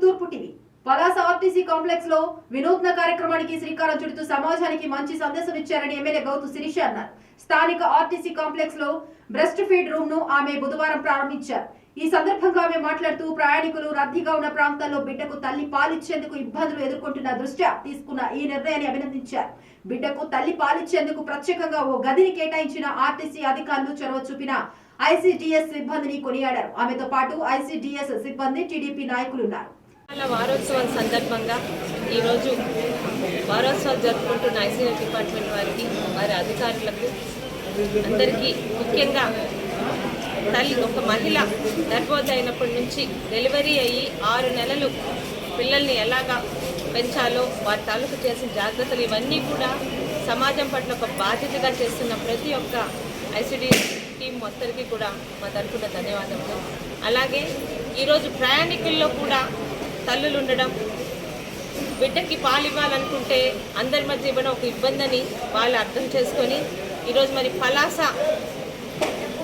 తూర్పు టీవీ. కాంప్లెక్స్లో వినూత్న కార్యక్రమానికి శ్రీకారం చుడుతూ సమాజానికి మంచి సందేశం ఇచ్చారని ఎమ్మెల్యే గౌతు శిరీష అన్నారు. స్థానిక ఆర్టీసీ కాంప్లెక్స్లో బ్రెస్ట్ ఫీడ్ రూమ్ను ఆమె బుధవారం ప్రారంభించారు. ఈ సందర్భంగా ఆమె మాట్లాడుతూ ప్రయాణికులు రద్దీగా ఉన్న ప్రాంతాల్లో బిడ్డకు తల్లి పాలిచ్చేందుకు ఇబ్బందులు ఎదుర్కొంటున్న దృష్ట్యా తీసుకున్న ఈ నిర్ణయాన్ని అభినందించారు. బిడ్డకు తల్లి పాలిచ్చేందుకు ప్రత్యేకంగా ఓ గదిని కేటాయించిన ఆర్టీసీ అధికారులు చొరవ చూపిన ఐసీడీఎస్ సిబ్బందిని కొనియాడారు. ఆమెతో పాటు ఐసీడీఎస్ సిబ్బంది టీడీపీ నాయకులున్నారు వారోత్సవం సందర్భంగా ఈరోజు వారోత్సవాలు జరుపుకుంటున్న ఐసీఎల్ డిపార్ట్మెంట్ వారికి వారి అధికారులకు అందరికీ ముఖ్యంగా తల్లి ఒక మహిళ గర్భవతి అయినప్పటి నుంచి డెలివరీ అయ్యి ఆరు నెలలు పిల్లల్ని ఎలాగా పెంచాలో వారి తాలూకు చేసిన జాగ్రత్తలు ఇవన్నీ కూడా సమాజం పట్ల ఒక బాధ్యతగా చేస్తున్న ప్రతి ఒక్క ఐసిడి టీం మొత్తరికి కూడా మా తరఫున ధన్యవాదములు. అలాగే ఈరోజు ప్రయాణికుల్లో కూడా తల్లులు ఉండడం బిడ్డకి పాలు ఇవ్వాలనుకుంటే అందరి మధ్య ఇవ్వడం ఒక ఇబ్బంది అని వాళ్ళు అర్థం చేసుకొని ఈరోజు మరి పలాస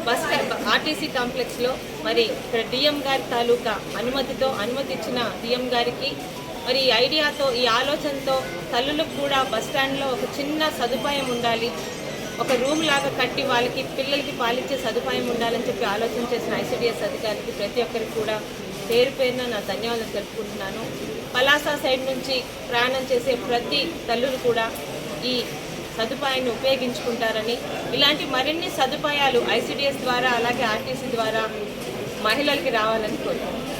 బస్ ఆర్టీసీ కాంప్లెక్స్లో మరి ఇక్కడ డిఎం గారి తాలూకా అనుమతితో అనుమతి ఇచ్చిన డిఎం గారికి మరి ఈ ఐడియాతో ఈ ఆలోచనతో తల్లులకు కూడా బస్ స్టాండ్లో ఒక చిన్న సదుపాయం ఉండాలి. ఒక రూమ్ లాగా కట్టి వాళ్ళకి పిల్లలకి పాలిచ్చే సదుపాయం ఉండాలని చెప్పి ఆలోచన చేసిన ఐసీడిఎస్ అధికారికి ప్రతి ఒక్కరికి కూడా పేరు పేరున నా ధన్యవాదాలు తెలుపుకుంటున్నాను. పలాస సైడ్ నుంచి ప్రయాణం చేసే ప్రతి తల్లులు కూడా ఈ సదుపాయాన్ని ఉపయోగించుకుంటారని ఇలాంటి మరిన్ని సదుపాయాలు ఐసిడిఎస్ ద్వారా అలాగే ఆర్టీసీ ద్వారా మహిళలకి రావాలని కోరుకుంటున్నాను.